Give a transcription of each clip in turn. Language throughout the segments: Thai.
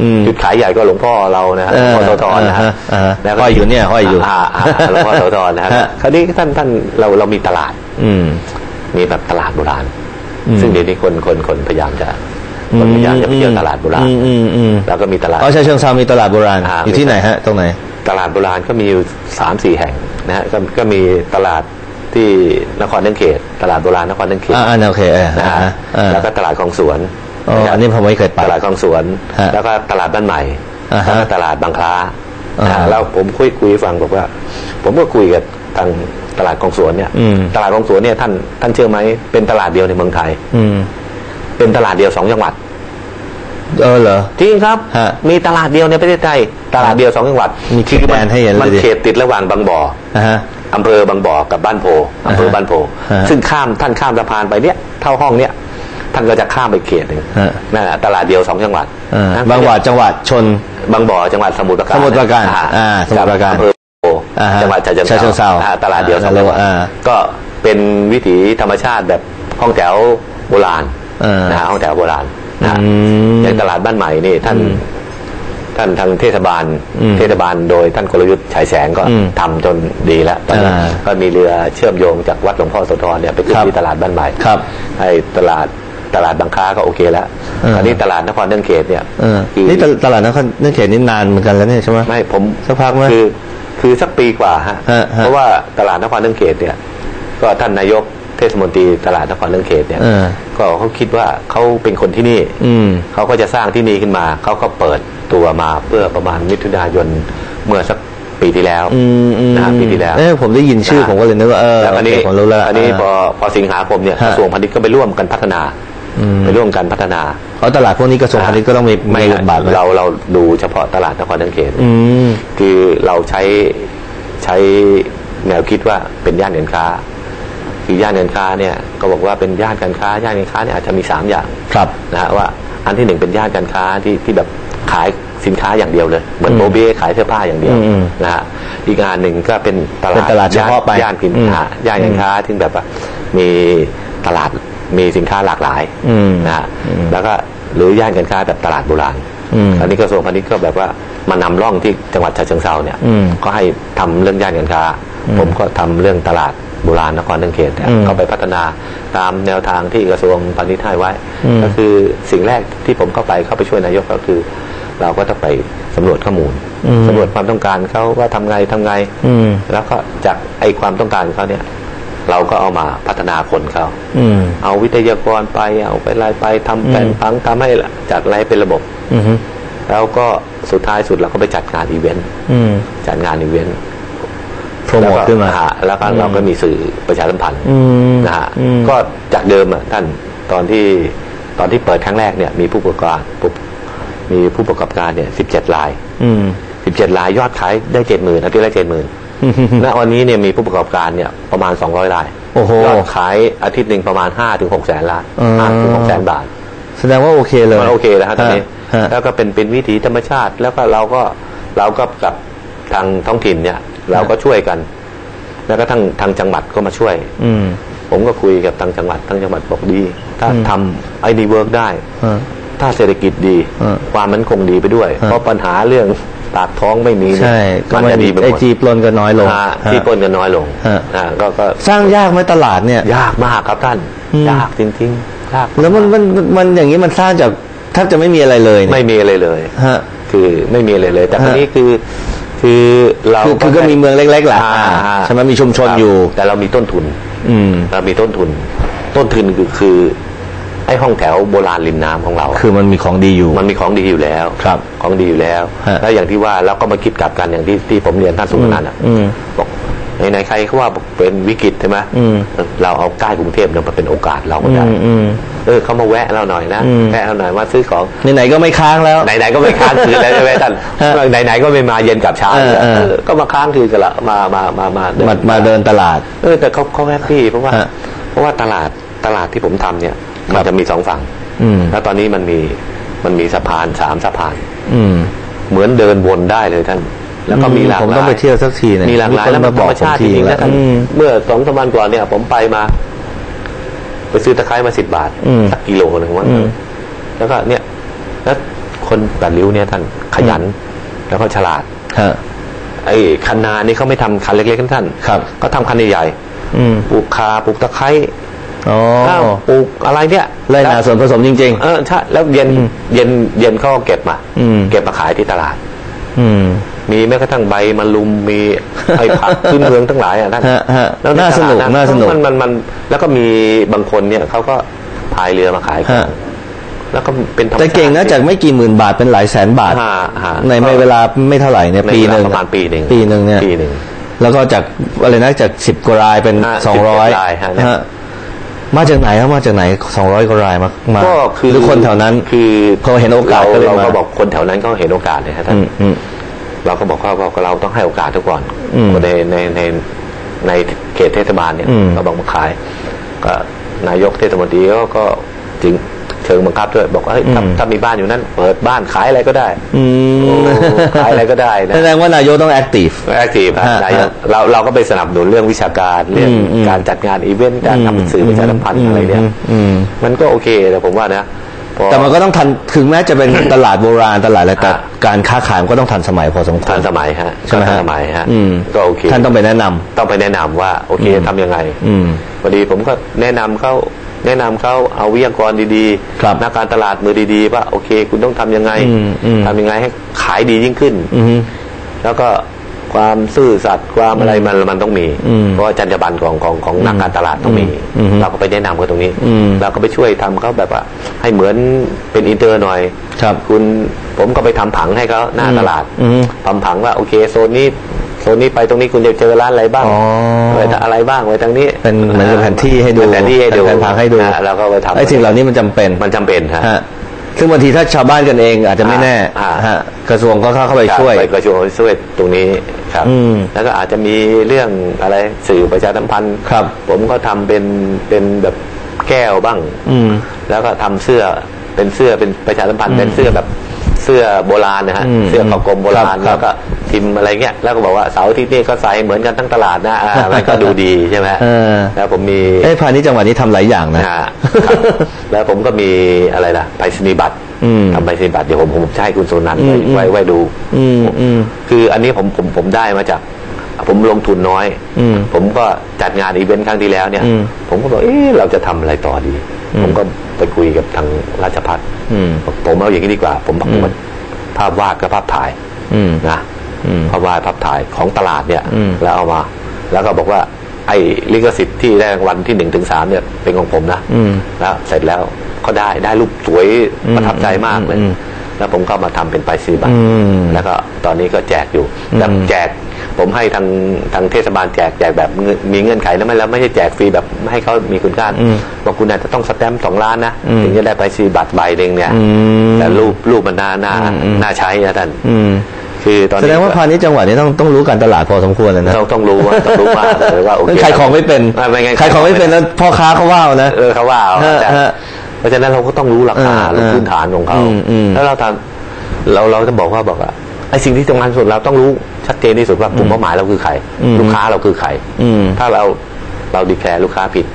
อืมจุดขายใหญ่ก็หลวงพ่อเรานะฮะหลวงพ่อโสธรนะฮะอ่าฮะแล้วก็ห้อยอยู่เนี่ยห้อยอยู่าาหลวงพ่อโสธรนะฮะฮะคราวนี้ท่านท่านเราเรามีตลาด อืมมีแบบตลาดโบราณอืมซึ่งเดี๋ยวนี้คนคนคนพยายามจะคนพยายามจะไปเที่ยวตลาดโบราณอืมอืมอืมแล้วก็มีตลาดอ๋อใช่เชิงเซามีตลาดโบราณอ่าอยู่ที่ไหนฮะ ตรงไหน ตลาดโบราณก็มีอยู่สามสี่แห่งนะฮะก็ก็มีตลาดที่นครเนื่องเขต ตลาดโบราณนครเนื่องเขตอ่าอ่าโอเคเออนะอ่าฮะอ่าแล้วก็ตลาดคลองสวน อ๋อนะฮะอันนี้ผมไม่เคยไปตลาดคลองสวนฮะแล้วก็ตลาดบ้านใหม่อ่าฮะแล้วก็ตลาดบางคล้าอ่านะฮะแล้วผมคุยคุยให้ฟังบอกว่า ผมก็คุยกับทางตลาดคลองสวนเนี่ยอืมตลาดคลองสวนเนี่ยท่านท่านเชื่อไหมเป็นตลาดเดียวในเมืองไทย อืมเป็นตลาดเดียวสองจังหวัดเออเหรอจริงครับฮะมีตลาดเดียวในประเทศไทยตลาดเดียวสองจังหวัด มีเขตแดนให้เห็นเลยมันดิเขตติดระหว่างบางบ่ออ่าฮะอำเภอบางบ่อกับบ้านโพอำเภอบ้านโพฮะซึ่งข้ามท่านข้ามสะพานไปเนี่ยเท่าห้องเนี่ย ท่านก็จะข้ามไปเขตหนึ่งฮะนั่นแหละตลาดเดียวสองจังหวัดอ่านะบางหวัดจังหวัดชน บางบ่อจังหวัดสมุทรปราการสมุทรปราการอ่อ่าสมุทรปราการอำเภอโพอ่าฮะจังหวัดฉะเชิงฉะเชิงเทราอ่าตลาดเดียวสองจังหวัดอ่าก็เป็นวิถีธรรมชาติแบบห้องแถวโบราณอ่านนะฮะห้องแถวโบราณนะฮะอืมอย่างตลาดบ้านใหม่นี่ท่านอืมท่านทางเทศบาลอืมเทศบาลโดยท่านกลยุทธ์ฉายแสงก็อืมทำจนดีแล้วตอนนี้อ่าก็มีเรือเชื่อมโยงจากวัดหลวงพ่อโสธรเนี่ยไปขึ้นครับที่ตลาดบ้านใหม่ครับให้ตลาด ตลาดบางค้าก็โอเคแล้วเออคราวนี้ตลาดนครเนื่องเขตเนี่ยเออคือนี่ตลตลาดนครเนื่องเขตนี่นานเหมือนกันแล้วเนี่ยใช่ไหมไม่ผมสักพักไหมคือคือสักปีกว่าฮะฮะฮะเพราะว่าตลาดนครเนื่องเขตเนี่ย ก็ท่านนายกเทศมนตรีตลาดนครเนื่องเขตเนี่ยเออก็เขาคิดว่าเขาเป็นคนที่นี่ อืมเขาก็จะสร้างที่นี่ขึ้นมา เขาก็เปิดตัวมาเพื่อประมาณมิถุนายนเมื่อสักปีที่แล้วอืมอืมนะฮะปีที่แล้วเออผมได้ยินชื่อผมก็เลยนึกว่าเออแล้วอันนี้โเคผมรู้แล้วอันนี้าพอพอสิงหาคมเนี่ยฮะกระทรวงพาณิชย์ก็ไปร่วมกันพัฒนาอืม ไปร่วมกันพัฒนาเพราะตลาดพวกนี้กระทรวงพาณิชย์ก็ต้องมีไม่มีบทบาทไว้เราเราดูเฉพาะตลาดนครเนื่องเขตอืมคือเราใช้ใช้แนวคิดว่าเป็นย่านการค้า คือย่านการค้าเนี่ยก็บอกว่าเป็นย่านการค้าย่านการค้าเนี่ยอาจจะมีสามอย่างครับนะฮะว่าอันที่หนึ่งเป็นย่านการค้าที่ที่แบบขายสินค้าอย่างเดียวเลยเหมือนอืมโบเบ้ขายเสื้อผ้าอย่างเดียวอืมอืมนะฮะอีกงานหนึ่งก็เป็นตลาดเป็นตลาดเฉพาะไปย่านสินอืมค้าย่านการค้าที่แบบว่ามีตลาด มีสินค้าหลากหลายอืมนะฮะอืมแล้วก็หรือย่านการค้าแบบตลาดโบราณอืมอันนี้กระทรวงพาณิชย์ก็แบบว่ามานำร่องที่จังหวัดฉะเชิงเทราเนี่ยอืมก็ให้ทำเรื่องย่านการค้าอืมผมก็ทำเรื่องตลาดโบราณนครเนื่องเขตเนี่ยอืมก็ไปพัฒนาตามแนวทางที่กระทรวงพาณิชย์ให้ไว้อืมก็คือสิ่งแรกที่ผมเข้าไปเข้าไปช่วยนายกก็คือ เราก็ต้องไปสำรวจข้อมูลอืมสำรวจความต้องการเขาว่าทำไงทำไงอืมแล้วก็จากไอความต้องการเขาเนี่ย เราก็เอามาพัฒนาคนเขาอืมเอาวิทยากรไป เอาไปไล่ไปทำแผนอืมพังทำให้จัดอะไรเป็นระบบ อืมแล้วก็สุดท้ายสุดเราก็ไปจัดงานอีเวนต์อืมจัดงานอีเวนต์โปรโมทขึ้นมาแล้วก็แล้วก็อืมเราก็มีสื่อประชาสัมพันธ์อืมนะฮะอืมก็จากเดิมอะท่านตอนที่ตอนที่เปิดครั้งแรกเนี่ยมีผู้ประกอบการปุ๊บมีผู้ประกอบการเนี่ยสิบเจ็ดรายอืมสิบเจ็ดรายยอดขายได้เจ็ดหมื่นอาทิตย์ละเจ็ดหมื่น ณวันนี้เนี่ยมีผู้ประกอบการเนี่ยประมาณสองร้อยรายโอ้โหยอดขายอาทิตย์หนึ่งประมาณห้าถึงหกแสนล้านอืมห้าถึงหกแสนบาท แสดงว่าโอเคเลยมันโอเคแล้วฮะตอนนี้ฮะแล้วก็เป็นเป็นวิถีธรรมชาติ แล้วก็เราก็เราก็กับทางท้องถิ่นเนี่ย เราก็ช่วยกัน แล้วก็ทางทางจังหวัดก็มาช่วย อืมผมก็คุยกับทางจังหวัดทางจังหวัดบอกดี ถ้าอืมทำไอ้นี่เวิร์กได้ฮะถ้าเศรษฐกิจดีเออความมั่นคงดีไปด้วยฮะเพราะปัญหาเรื่อง ปากท้องไม่มีเนี่ยใช่ก็มันไม่จะมีดีไปหไอมดจีปลนก็น้อยลงอ่าฮะที่ปล้นกันน้อยลงฮะอ่าก็ก็สร้างยากไหมตลาดเนี่ย ยากมากครับท่านอืมยากจริงๆยากแล้วมันมันมันมันอย่างนี้มันสร้างจากแทบจะไม่มีอะไรเลยเนี่ยไม่มีอะไรเลยฮะคือไม่มีอะไรเลย แต่ฮะคราวนี้คือคือเราคือคือก็มีเมืองเล็กๆแหละอ่าอ่าใช่ไหมมีชุมชนครับอยู่ แต่เรามีต้นทุน อืมเรามีต้นทุน ต้นทุนคือคือ ไอ้ห้องแถวโบราณริมน้ำของเรา คือมันมีของดีอยู่ มันมีของดีอยู่แล้วครับของดีอยู่แล้วฮะแล้วอย่างที่ว่าเราก็มาคิดกลับกันอย่างที่ที่ผมเรียนท่านสุนันท์อะอืมบอกไหนๆใครเขาว่าบอกเป็นวิกฤตใช่ไหมอืมเออเราเอาใกล้กรุงเทพเนี่ยมาเป็นโอกาสเราก็อืได้มอืมเออเขามาแวะเราหน่อยนะอืมแวะเราหน่อยมาซื้อของไหนๆก็ไม่ค้างแล้วไหนๆก็ไม่ค้างคืนแล้วใช่ไหมท่านฮะไหนๆก็ไม่มาเย็นกลับเช้าเออเออเออก็มาค้างคืนกันละมามามามามามาเดินตลาด เออแต่เขาเขาแฮปปี้เพราะว่าฮะเพราะว่าตลาดตลาดที่ผมทำเนี่ย มันจะมีสองฝั่งอืมแล้วตอนนี้มันมีมันมีสะพานสามสะพาน อืมเหมือนเดินวนได้เลยท่าน แล้วก็มีหลากหลายผมต้องไปเที่ยวสักทีหนึงมีหลากหลายคนแล้วมันธรรมชาติจริงๆนะท่านอืมเมื่อสองสามวันก่อนเนี่ย ผมไปมา ไปซื้อตะไคร้มาสิบบาทอืมสักกิโลหนึ่งวันอืมแล้วก็เนี่ย แล้วคคนแปดริ้วเนี่ยท่านขยัน แล้วก็ฉลาดฮะไอ้คันนานี่เขาไม่ทำคันเล็กๆกันท่านครับเขาทำคันใหญ่อืมๆปลูกคาปลูกตะไคร้อ๋อ ข้าวปลูกอะไรเนี่ยไล่นาส่วนผสมจริงเออใช่แล้วเย็นเย็นเย็นเขาก็เก็บมาอืมเก็บมาขายที่ตลาดๆอืมมีแม้กระทั่งใบมะลุมมีไอ้ผักพื้นเมืองทั้งหลายอะท่านฮะฮะแล้วใน่าสนุกตลดน่าสนุกมันมันมันแล้วก็มีบางคนเนี่ยเขาก็พายเรือมาขายของฮะแล้วก็เป็นธรรมแต่เก่งนะชติจากไม่กี่หมื่นบาทเป็นหลายแสนบาทฮะฮะในไม่เวลาไม่เท่าไหร่เนี่ยในปีเวหลานึ่งประมาณปีหนึ่งปีหนึ่งเนี่ยปีหนึ่งแล้วก็จากอะไรนะจากสิบกว่ารายเป็นอ่าสองร้อย มาจากไหนครับมาจากไหนสองร้อยกว่ารายมามาก็คือหรือคนแถวนั้น คือเขาเห็นโอกาสรก็เลยเรามาก็บอกคนแถวนั้นเขาเห็นโอกาสเลยฮะท่านอืมอืมเราก็บอกว่าว่าเราต้องให้โอกาสทุกคนอืมคนในในในในเขตเทศบาลเนี่ยอืมเราบอกมาขายก็นายกเทศมนตรีก็ก็จริง เชิงบังคับด้วยบอกว่าเฮ้ยถ้าอืมถ้ามีบ้านอยู่นั้น เปิดบ้านขายอะไรก็ได้อืมโอ้ขายอะไรก็ได้นะแสดงว่านายกต้องแอคทีฟแอคทีฟฮะนายกฮะเราเราก็ไปสนับสนุนเรื่องวิชาการเรื่องอืมอืมการจัดงานอีเวนต์การทำสื่อประชาสัมพันธ์อะไรเนี่ยอืมมันก็โอเคแต่ผมว่านะพอแต่มันก็ต้องทันถึงแม้จะเป็นตลาดโบราณตลาดอะไรแต่ฮะการค้าขายมันก็ต้องทันสมัยพอสมควทัรนสมัยฮะใช่ไหมทัฮะนสมัยฮะอืมก็โอเคท่านต้องไปแนะนำต้องไปแนะนำว่า โอเคอืมทำยังไงอืมพอดีผมก็แนะนำเขา แนะนำเขาเอาวิทยากรดีครับนักการตลาดมือดีๆว่าโอเค คุณต้องทำยังไงอืมอืมทำยังไงให้ขายดียิ่งขึ้นอืมแล้วก็ความซื่อสัตย์ความอะไรมันมันต้องมีอืมเพราะว่าจรรยาบรรณของของของนักการตลาดต้องมีอืมเราก็ไปแนะนำเขาตรงนี้อืมเราก็ไปช่วยทำเขาแบบว่า ให้เหมือนเป็นอินเตอร์หน่อย ครับ คุณผมก็ไปทำผังให้เขาหน้าอืมตลาดอืมทำผังว่าโอเค โซนนี้ โซนนี้ไปตรงนี้คุณจะเจอร้านอะไรบ้างอ๋อไว้อะไรบ้างไว้ทางนี้เป็นเหมือนกับแผนที่ให้ดูเป็นแผนที่ให้ดูเป็นแผนผังให้ดูอ่าเราก็ไปทำไอ้สิ่งเหล่านี้มันจำเป็นมันจำเป็นฮะฮะซึ่งบางทีถ้าชาวบ้านกันเองอาจจะไม่แน่อ่าฮะกระทรวงก็เข้าเข้าไปครับช่วยไปกระทรวงช่วยตรงนี้ครับอืมแล้วก็อาจจะมีเรื่องอะไรสื่อประชาสัมพันธ์ครับ ผมก็ทำเป็นเป็นแบบแก้วบ้าง อืมแล้วก็ทำเสื้อเป็นเสื้อเป็นประชาสัมพันธ์อืมเป็นเสื้อแบบเสื้อโบราณนะฮะอืมเสื้อขาวกลมโบราณครับแล้วก็พิมพ์อะไรเงี้ยแล้วก็บอกว่าเสาร์อาที่นี่ก็ใส่เหมือนกันทั้งตลาดนะอ่ามันก็ดูดีใช่ไหมเออแล้วผมมีเอ้พาณิชย์จังหวัดนี้ทำหลายอย่างนะอ่าครับแล้วผมก็มีอะไรล่ะไปรษณียบัตรอืมทำไปรษณียบัตรเดี๋ยวผมผมจะให้คุณโซนันอืไว้มอืมไว้ไว้ดูอืมอืมคืออันนี้ผมผมผมได้มาจาก ผมลงทุนน้อย อืมผมก็จัดงานอีเวนต์ครั้งที่แล้วเนี่ยอืมผมก็บอกเอ๊ะเราจะทำอะไรต่อดีอืมผมก็ไปคุยกับทางราชพัฒอืมบอกผมเอาอย่างนี้ดีกว่า ผมบอกอืมว่าภาพวาดกับภาพถ่ายอืมนะอืมภาพวาดภาพถ่ายของตลาดเนี่ยอืมแล้วเอามา แล้วก็บอกว่า ไอ้ลิขสิทธิ์ที่ได้รางวัลที่หนึ่งถึงสามเนี่ยเป็นของผมนะอืมแล้วเสร็จแล้วก็ได้ได้รูปสวยอืมประทับใจมากเลยอืม แล้วผมก็มาทำเป็นไปรษณียบัตรอืมแล้วก็ตอนนี้ก็แจกอยู่อืมแล้วแจกผมให้ทางทางเทศบาลแจกแจกแบบเงื่อนมีเงื่อนไขนะไม่แล้วไม่ใช่แจกฟรีแบบไม่ให้เขามีคุณค่าอืมบอกคุณอาจจะต้องสแตมป์สองล้านนะอืมถึงจะได้ไปซีบัตรใบหนึ่งเนี่ยอืมแต่รูปรูปมันน่าน่าอืมอืมน่าใช้นะท่านอืมคือตอนแสนี้ดงว่าพาณิชย์จังหวัดนี้ต้องต้องรู้การตลาดพอสมควรเลยนะต้องต้องรู้ว่าต้องรู้มากเลยว่าโอเคขายของไม่เป็นไม่งั้นขายของไม่เป็นแล้วพ่อค้าเขาว่าเอานะเออเขาว่าเอาฮะแต่ฮะ เพราะฉะนั้นเราก็ต้องรู้ราคาเออรู้พื้นฐานของเขาอืมอืมแล้วเราทำเราเราจะบอกว่าบอกว่าไอ้สิ่งที่สำคัญสุดเราต้องรู้ชัดเจนที่สุดว่ากลุ่มเป้าหมายเราคือใครอืมลูกค้าเราคือใครอืมถ้าเราเราดีแคร์ลูกค้าผิด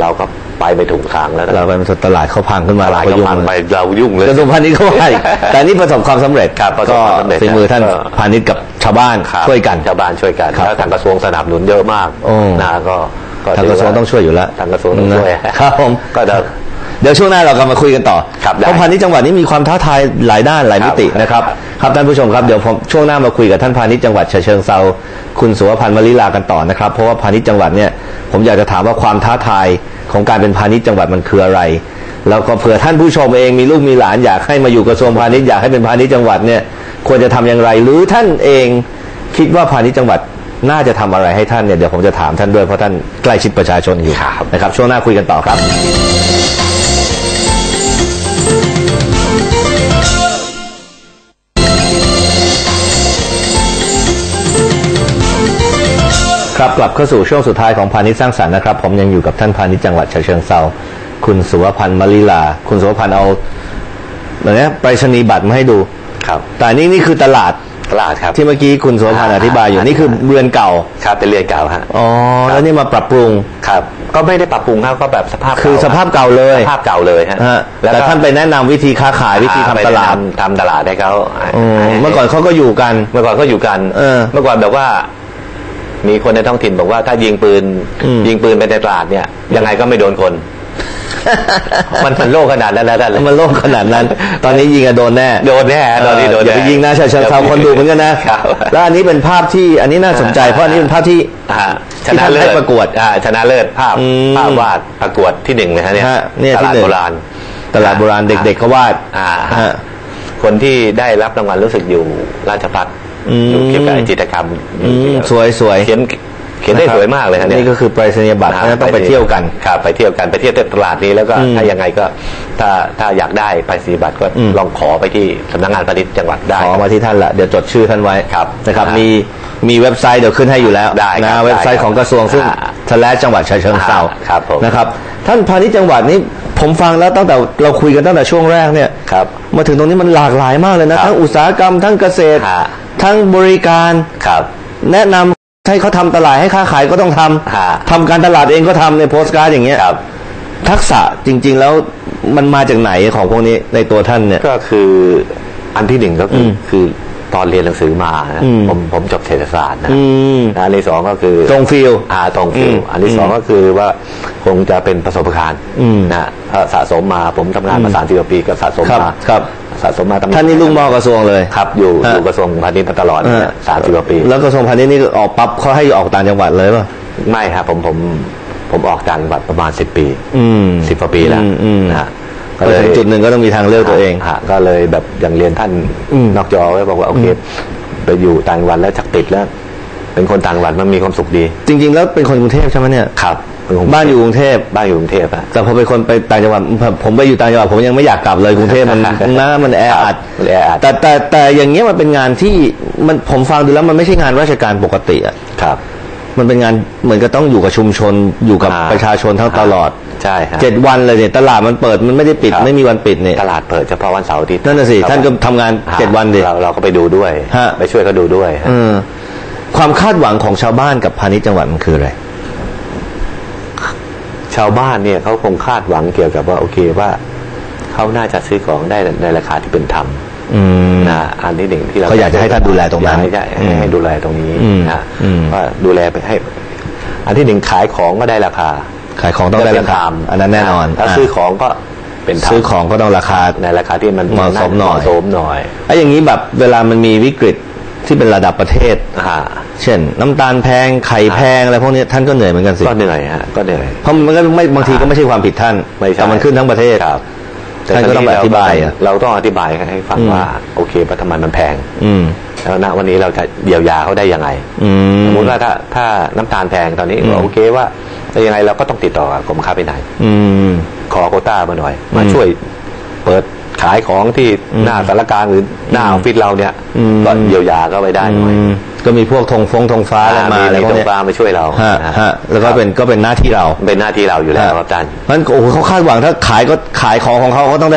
เราก็ไปไม่ถูกทางแล้วเราไปเป็นตลาดเขาพังขึ้นมาตลาดเราก็ก็ยุ่งพังเลยไปเรายุ่งเลยกระทรวงพาณิชย์ก็ว่าอีกแต่นี่ประสบความสำเร็จครับประสบก็ความสำเร็จฝีมือท่านก็พาณิชย์กับชาวบ้านครับช่วยกันชาวบ้านช่วยกันครับแล้วทางกระทรวงสนับสนุนเยอะมากโอ้นะก็ทางกระทรวงต้องช่วยอยู่แล้วทางกระทรวงต้องช่วยครับผมก็จะ เดี๋ยวช่วงหน้าเรากลับมาคุยกันต่อครับได้ เพราะพาณิชย์จังหวัดนี้มีความท้าทายหลายด้านหลายมิติครับนะครับครับท่านผู้ชมครับเดี๋ยวผมช่วงหน้ามาคุยกับท่านพาณิชย์จังหวัดฉะเชิงเซาคุณสุวพันธ์มลิลากันต่อนะครับเพราะว่าพาณิชย์จังหวัดเนี่ยผมอยากจะถามว่าความท้าทายของการเป็นพาณิชย์จังหวัดมันคืออะไร แล้วก็เผื่อท่านผู้ชมเองมีลูกมีหลานอยากให้มาอยู่กระทรวงพาณิชย์อยากให้เป็นพาณิชย์จังหวัดเนี่ยควรจะทำอย่างไร หรือท่านเองคิดว่าพาณิชย์จังหวัดน่าจะทำอะไรให้ท่านเนี่ยเดี๋ยวผมจะถามท่านด้วยเพราะท่านใกล้ชิดประชาชนอยู่ครับนะครับช่วงหน้าคุยกันต่อครับ ครับกลับเข้าสู่ช่วงสุดท้ายของพาณิชย์สร้างสรรค์นะครับ ผมยังอยู่กับท่านพาณิชย์จังหวัดฉะเชิงเซาคุณสุวพันธ์มลิลา คุณสุวพันธ์เอาแบบนี้ไปรษณียบัตรมาให้ดูครับ แต่นี่นี่คือตลาดตลาดครับที่เมื่อกี้คุณสุวพันธ์อธิบายอยู่นี่คือเรือนเก่าครับเป็นเรือนเก่าฮะอ๋อแล้วนี่มาปรับปรุงครับก็ไม่ได้ปรับปรุงครับก็แบบสภาพคือเก่สภาพเก่าเลยสภาพเก่าเลยฮะฮะแล้วแต่ก็ท่านไปแนะนำวิธีค้าขายวิธีทำตลาดไปแนะนำทำตลาดให้เขาอืมเมื่อก่อนเขาก็อยู่กัน เมื่อก่อนก็อยู่กันเออเมื่อก่อนแบบว่า มีคนในท้องถิ่นบอกว่าถ้ายิงปืนอืมยิงปืนไปในตลาดเนี่ย ยังไงก็ไม่โดนคน มันมันโลกขนาดนั้นแล้วท่านมันโล่งขนาดนั้น ตอนนี้ยิงอะโดนแน่โดนแน่ตอนนี้โดนเอย่าไปยิงนะชาวเชิงเทราคนดูเหมือนกันนะครับแล้วอันนี้เป็นภาพที่อันนี้น่าสนใจเพราะอันนี้เป็นภาพที่อ่าชที่นะท่านเลิให้ศประกวดอ่าชนะเลิศภาพอืมภาพวาดประกวดที่หนึ่งเลยฮะเนี่ยฮะเนี่ยตที่ลาดหนึ่งโบราณตลาดโบราณเด็กๆเขาวาดอ่าฮะคนที่ได้รับรางวัลรู้สึกอยู่ราชพัฒอืม อยู่เกี่ยวกับจิตรกรรมอืมสวยสวยเขียนเขียนได้สวยมากเลยฮะเนี่ยนี่ก็คือไปรษณียบัตรเพราะฉะนั้นต้องไปเที่ยวกันครับไปเที่ยวกันไปเที่ยวตลาดนี้แล้วก็อืมถ้ายังไงก็ถ้าถ้าอยากได้ไปสีบัตรก็อืมลองขอไปที่สำนักงานพาณิชย์จังหวัดได้ขอมาที่ท่านละเดี๋ยวจดชื่อท่านไว้ครับนะครับครับมีมีเว็บไซต์เดี๋ยวขึ้นให้อยู่แล้วได้ครันะบเว็บไซต์ของกระทรวงซึ่งอ่าทแลจังหวัดฉะเชิงเทราครับผมนะครับ ท่านพาณิชย์จังหวัดนี้ผมฟังแล้วตั้งแต่เราคุยกันตั้งแต่ช่วงแรกเนี่ยครับมาถึงตรงนี้มันหลากหลายมากเลยนะครับทั้งอุตสาหกรรมทั้งเกษตรฮะ ทั้งบริการครับแนะนำให้เขาทำตลาดให้ค้าขายก็ต้องทำฮะทำการตลาดเองก็ทำในโพสต์การ์ดอย่างเงี้ยครับ ทักษะจริง ๆ แล้วมันมาจากไหนของพวกนี้ในตัวท่านเนี่ยก็คืออันที่หนึ่งก็คืออมคือตอนเรียนหนังสือมานะอืมผมผมจบเศรษฐศาสตร์นะอืมนะอันที่สองก็คือตรงฟิลอ่าตรงฟิลอืมอันที่สองอืมก็คือว่าคงจะเป็นประสบการณ์อืมนะถ้าสะสมมาผมทำงานมาอืมสามสิบกว่าปีก็สะสมครับมาครับ สะสมมาตำแหท่านนี่ลุงมอกระทรวงเลยครับอยู่ฮะ อยู่กระทรวงพาณิชย์มาตลอดเออสามสิบกว่าปี แล้วกระทรวงพาณิชย์นี่ออกปั๊บเขาให้ออกต่างจังหวัดเลยป่ะ ไม่ครับผมผมผมออกต่างจังหวัดประมาณสิบปีอืมสิบกว่าปีแล้วอืมอืม นะฮะพอถึงจุดหนึ่งก็ต้องมีทางเลือกตัวเอง ฮะก็เลยแบบอย่างเรียนท่านอืมนอกจอไว้บอกว่าโอเคไปอยู่ต่างจังหวัดแล้วชักติดแล้ว เป็นคนต่างจังหวัดมันมีความสุขดี จริง ๆ แล้วเป็นคนกรุงเทพใช่ไหมเนี่ย ครับเป็ค บ้านอยู่กรุงเทพบ้านอยู่กรุงเทพอะแต่พอเป็นคนไปต่างจังหวัดผมผมไปอยู่ต่างจังหวัดผมยังไม่อยากกลับเลยกรุงเทพมันนะมันแออัดมันแออัดแต่แต่แต่อย่างเงี้ยมันเป็นงานที่มันผมฟังดูแล้วมันไม่ใช่งานราชการปกติอะครับ มันเป็นงานเหมือนกับต้องอยู่กับชุมชนอยู่กับอ่าประชาชนทั้งตลอดใช่ฮะเจ็ดวันเลยเนี่ยตลาดมันเปิดมันไม่ได้ปิดครับไม่มีวันปิดเนี่ยตลาดเปิดเฉพาะวันเสาร์อาทิตย์นั่นน่ะสิครับท่านก็ทำงานฮะเจ็ดวันดิเราเราก็ไปดูด้วยฮะไปช่วยเขาดูด้วยฮะเออความคาดหวังของชาวบ้านกับพาณิชย์จังหวัดมันคืออะไร ชาวบ้านเนี่ยเขาคงคาดหวังเกี่ยวกับว่าโอเคว่าเขาน่าจะซื้อของได้ในราคาที่เป็นธรรมอืมนะอันที่หนึ่งที่เราเขาอยากจะให้ท่านดูแลตรงนั้นอยากให้ได้อืมให้ดูแลตรงนี้อืมนะอืมว่าดูแลไปให้ อันที่หนึ่งขายของก็ได้ราคา ขายของต้องได้ราคาเป็ธมอันนั้นแน่นอนถ้าอ่าซื้อของก็เป็นธรรมซื้อของก็ต้องราคาในราคาที่มันเหมาะสมหน่อยเหมาะสมหน่อยไอ้อย่างนี้แบบเวลามันมีวิกฤต ที่เป็นระดับประเทศ อ่า เช่น น้ำตาลแพงไข่แพงอะไรพวกนี้ท่านก็เหนื่อยเหมือนกันสิก็เหนื่อยฮะก็เหนื่อย เพราะมันก็ไม่บางทีก็ไม่ใช่ความผิดท่านไม่ใช่แต่มันขึ้นทั้งประเทศครับท่านก็ต้องตอธิบายอะเราต้องอธิบายให้ฟังอืมว่า โอเคว่าทำไมมันแพง อืมแล้วณวันนี้เราจะเยียวยาเขาได้ยังไงอืมสมมติว่าถ้าถ้าน้ำตาลแพงตอนนี้อืมโอเคว่าแต่ยังไงเราก็ต้องติดต่อกับกรมค้าภายในอืมขอโควต้ามาหน่อย มาอืมช่วยเปิด ขายของที่อืมหน้าสารกลางหรือหน้าออฟฟิศเราเนี่ยอืมก็เยียวยาก็ไปได้หน่อยอืมก็มีพวกธงฟงธงฟ้าอะไรมาอะไรมีพวตกรงเนี้ยกลางมาช่วยเราฮะนะฮะแล้วก็เป็นก็เป็นหน้าที่เราเป็นหน้าที่เราอยู่แล้วครับอาจารย์มันโอ้โหเขาคาดหวังถ้าขายก็ขายของของเขาเขาต้องได้